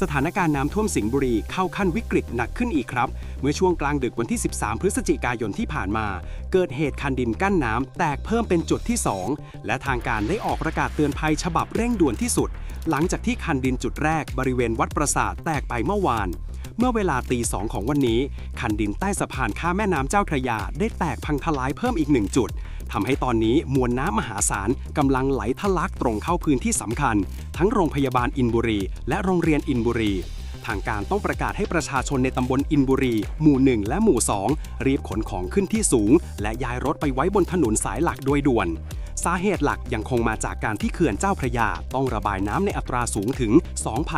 สถานการณ์น้ำท่วมสิงห์บุรีเข้าขั้นวิกฤตหนักขึ้นอีกครับ เมื่อช่วงกลางดึกวันที่ 13 พฤศจิกายนที่ผ่านมา เกิดเหตุคันดินกั้นน้ำแตกเพิ่มเป็นจุดที่ 2 และทางการได้ออกประกาศเตือนภัยฉบับเร่งด่วนที่สุด หลังจากที่คันดินจุดแรกบริเวณวัดประสาทแตกไปเมื่อวาน เมื่อเวลาตีสองของวันนี้ คันดินใต้สะพานข้ามแม่น้ำเจ้าพระยาได้แตกพังทลายเพิ่มอีกหนึ่งจุด ทำให้ตอนนี้มวลน้ำมหาศาลกำลังไหลทะลักตรงเข้าพื้นที่สำคัญ ทั้งโรงพยาบาลอินบุรี และโรงเรียนอินบุรี ทางการต้องประกาศให้ประชาชนในตำบลอินบุรี หมู่ 1 และหมู่ 2 รีบขนของขึ้นที่สูง และย้ายรถไปไว้บนถนนสายหลักโดยด่วนสาเหตุหลักยังคงมาจากการที่เขื่อนเจ้าพระยา ต้องระบายน้ำในอัตราสูงถึง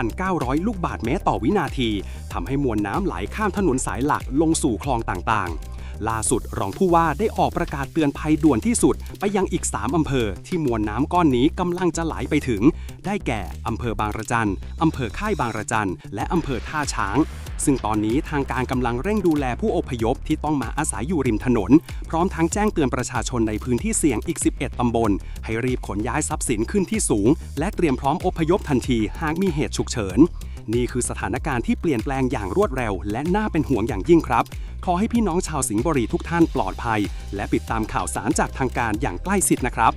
2,900 ลูกบาศก์เมตรต่อวินาทีทำให้มวลน้ำไหลข้ามถนนสายหลักลงสู่คลองต่างๆ ล่าสุดรองผู้ว่าได้ออกประกาศเตือนภัยด่วนที่สุด ไปยังอีก 3 อำเภอที่มวลน้ำก้อนนี้กำลังจะไหลไปถึง ได้แก่อำเภอบางระจันอำเภอค่ายบางระจันและอำเภอท่าช้าง ซึ่งตอนนี้ทางการกำลังเร่งดูแลผู้อพยพที่ต้องมาอาศัยอยู่ริมถนน พร้อมทั้งแจ้งเตือนประชาชนในพื้นที่เสี่ยงอีก 11 ตำบล ให้รีบขนย้ายทรัพย์สินขึ้นที่สูง และเตรียมพร้อมอพยพทันทีหากมีเหตุฉุกเฉินนี่คือสถานการณ์ที่เปลี่ยนแปลงอย่างรวดเร็ว และน่าเป็นห่วงอย่างยิ่งครับ ขอให้พี่น้องชาวสิงห์บุรีทุกท่านปลอดภัย และติดตามข่าวสารจากทางการอย่างใกล้ชิดนะครับ